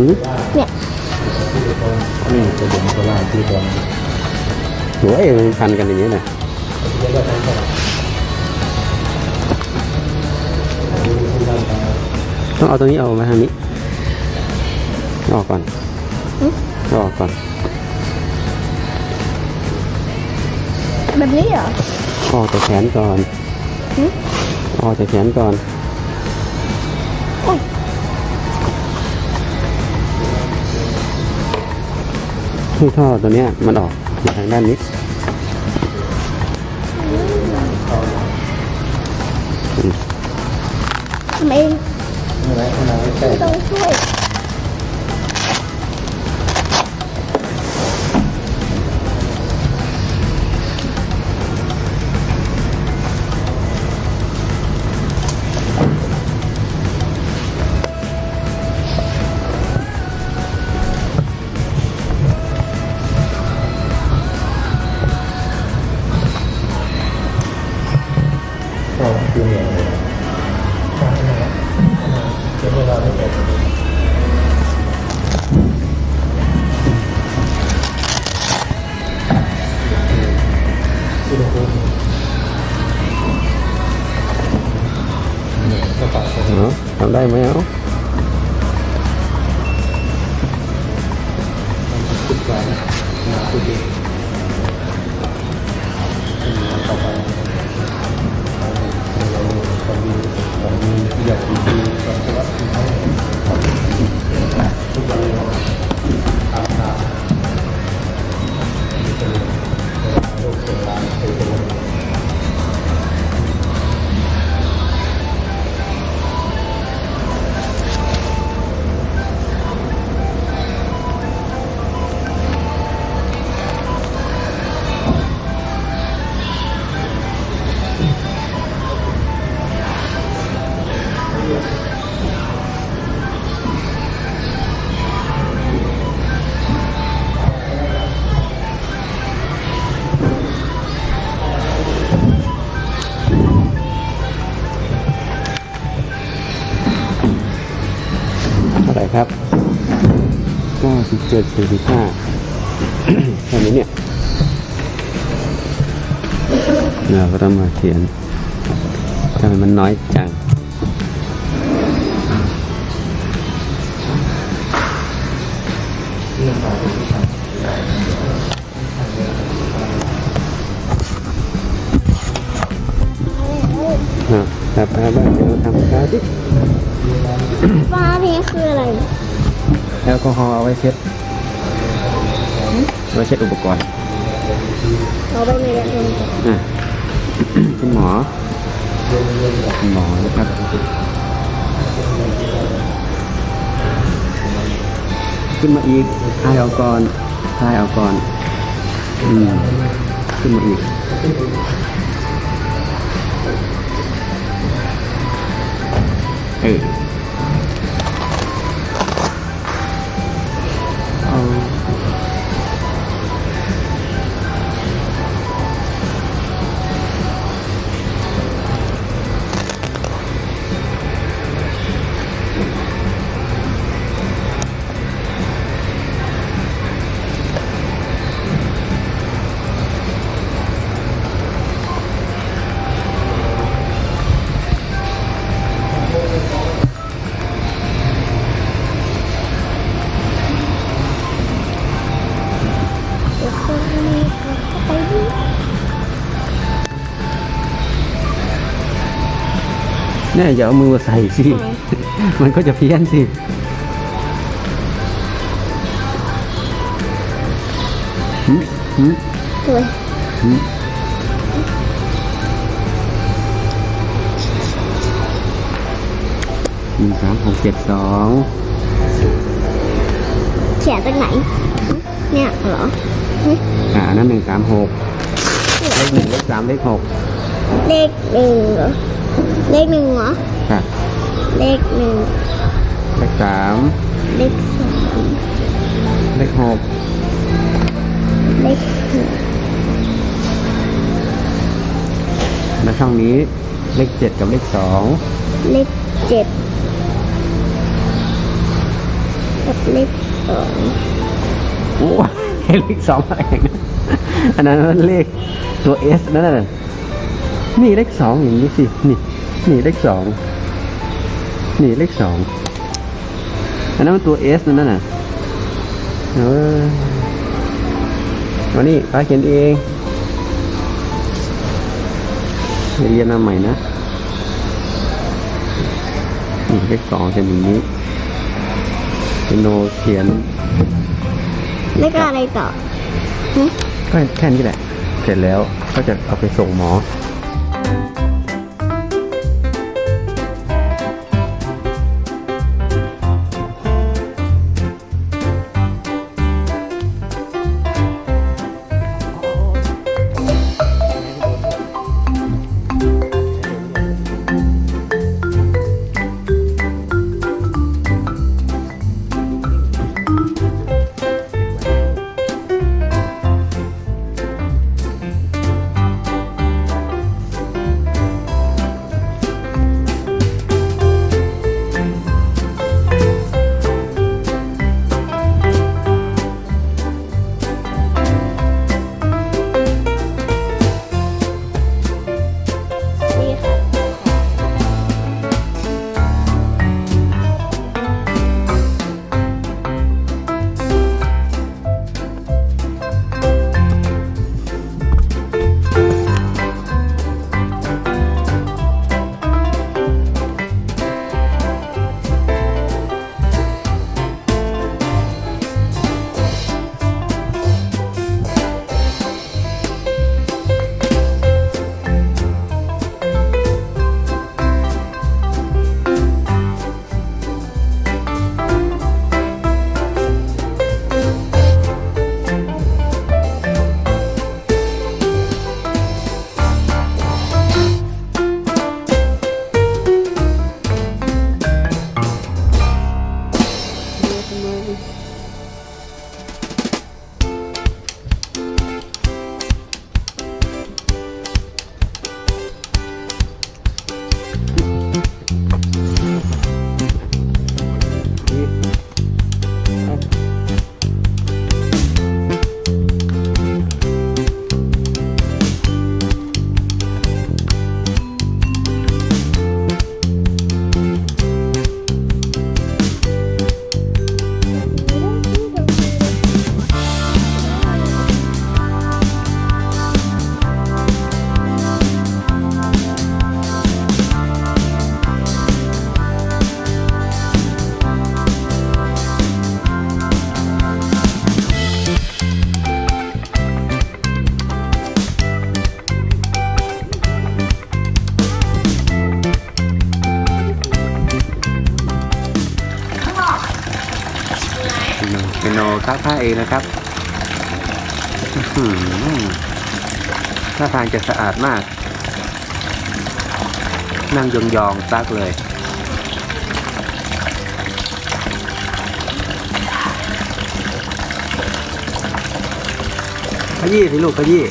หืมเนี่ยนี่จะเป็นโซล่าที่ตรงโอ้ยมันพันกันอย่างนี้นะเรียกว่าทั้งสองดูที่ด้านซ้ายต้องเอาตรงนี้เอามาทางนี้เอาออกก่อนเอาออกก่อน แบบนี้เหรอเอาออกจากแขนก่อนหืมเอาออกจากแขนก่อน โอ้ยให้ท่อตัวเนี้ยมันออกอยู่ทางด้านนี้ทำไมนี่ไหมข้างในใกล้ไม่ต้องช่วย ได้ไหมเอาขึ้นไปมาคุยดี เก้าสิบเจ็ดสี่สิบห้าแค่นี้เนี่ยเราก็ต้องมาเขียนทำไมมันน้อยจังอะครับครับเดี๋ยวทำช้าดิฟ้าเพลงคืออะไร แอลกอฮอล์เอาไว้เช็ดเอา ไว้เช็ดอุปกรณ์เราไปไม่ได้เลยอะคุณหมอคุณหมอนะครับขึ้นมาอีกทายเอาก่อนทายเอาก่อนอืมขึ้นมาอีกเออ นี่ยอย่าเอามือมาใส่สิ มันก็จะเพี้ยนสิหืมหืมสวยหืมหนึ่งสามหกเจ็ดสองเขียนจากไหน เนี่ยเหรอหึอ่าอันนั้นหนึ่งสามหกเลขหนึ่งเลขสามเลขหกเลขหนึ่งเหรอ เลขหนึ่งเหรอ ค่ะ เลขหนึ่ง เลขสาม เลขสองเลขหกเลขหนึ่งและช่องนี้เลขเจ็ดกับเลขสอง เลขเจ็ดเลกับเลขสองโอ้เห็นเลขสองมาเองนะอันนั้นมันเลขตัวเอสนั่นน่ะ นี่เลขสองอย่างนี้สินี่นี่เลขสองนี่เลขสองอันนั้นมันตัวเอสนั่นน่ะเออวันนี้ป้าเขียนเองเรียนมาใหม่นะนี่เลขสองเป็นอย่างนี้เป็นโนเขียนแล้วก็อะไรต่อหึก็แค่นี้แหละ เสร็จแล้วก็จะเอาไปส่งหมอ เองนะครับอื้อหือท่าทางจะสะอาดมาก นั่งยองๆซักเลยขยี้สิลูกขยี้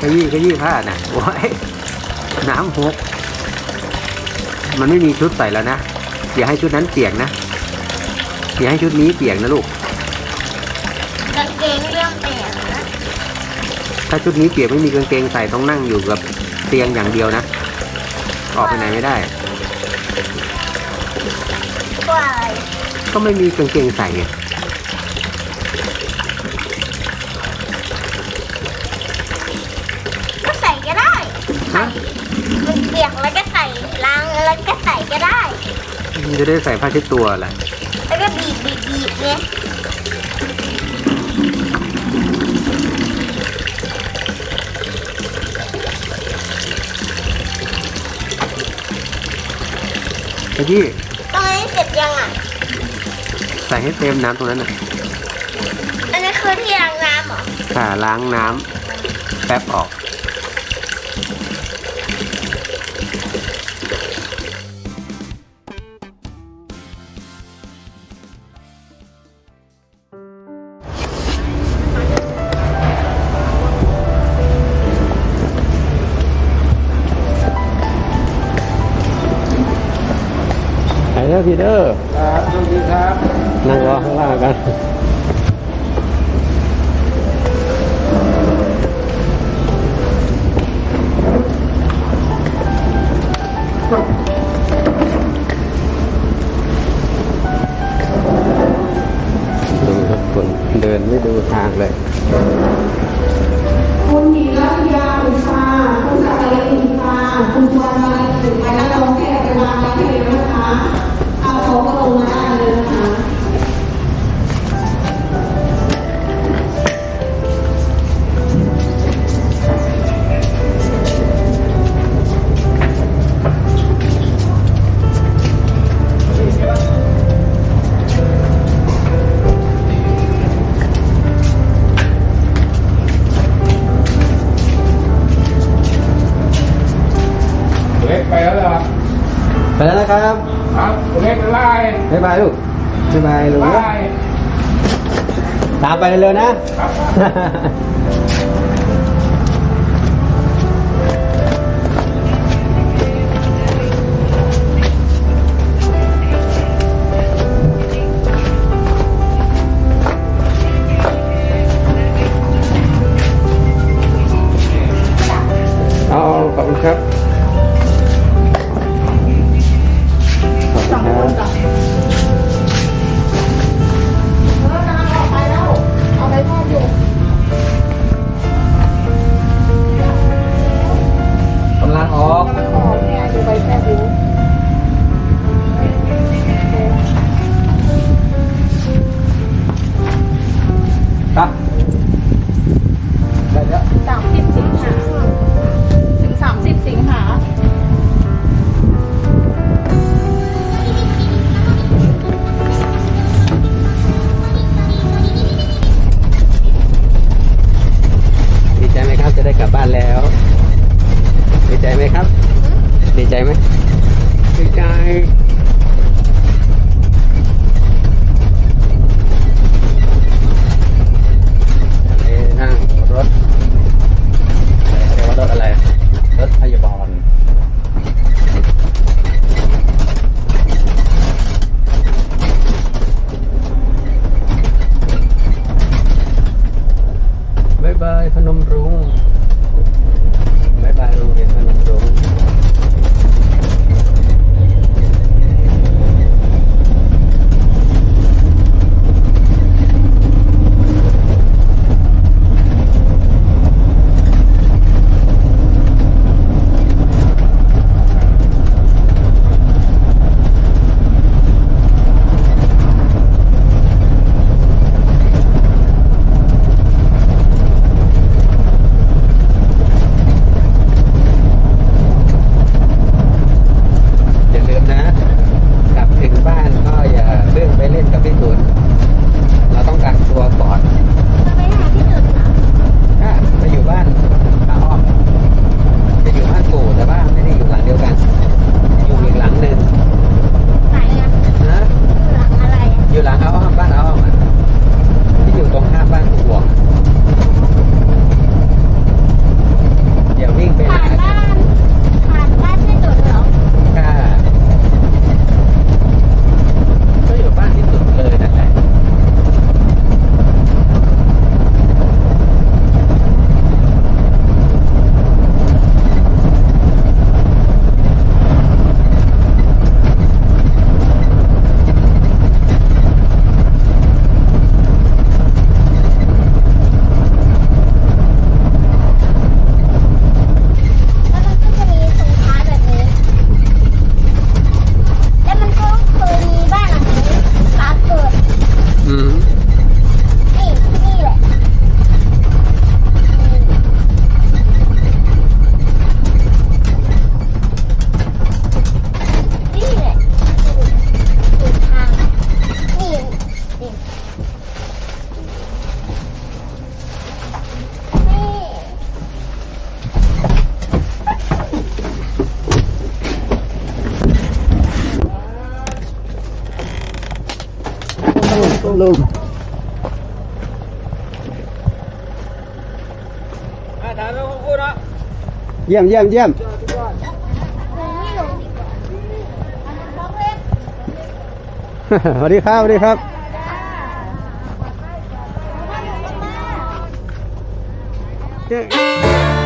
ขยี้ขยี้ผ้าน่ะโอ้ยน้ำหก มันไม่มีชุดใส่แล้วนะอย่าให้ชุดนั้นเปียกนะอย่าให้ชุดนี้เปียกนะลูกางเกงเรื่องแตกนะ ถ้าชุดนี้เปียกไม่มีกางเกงใส่ต้องนั่งอยู่กับเตียงอย่างเดียวนะ ออกไปไหนไม่ได้กว่าอะไรก็ไม่มีกางเกงใส่ไงก็ใส่ก็ได้ฮะมันเปียกแล้วก็ใส่ล้างแล้วก็ใส่ก็ได้ จะได้ใส่ผ้าเช็ดตัวแหละแล้วก็บีบบีบบีบเนี่ย ขยี้ตรงนี้เสร็จยังอะ ใส่ให้เต็มน้ำตรงนั้นนะอันนี้คือที่ล้างน้ำเหรอค่ะล้างน้ำแป๊บออก พี่เด้อครับสวัสดีครับ นั่งรอข้างล่างกันดูครับคนเดินไม่ดูทางเลยคุณหญิงรัตยาคุณชาคุณสักดิ์คุณตาคุณชวนมาถึงไปแล้วเราแค่ไปวางไว้ให้แล้วนะคะ all my ni Lolo. Bye! Tapa ni Lolo na? นมรุ้ง ลุงเยี่ยมเยี่ยมเยี่ยมสวัสดีครับสวัสดีครับเจ๊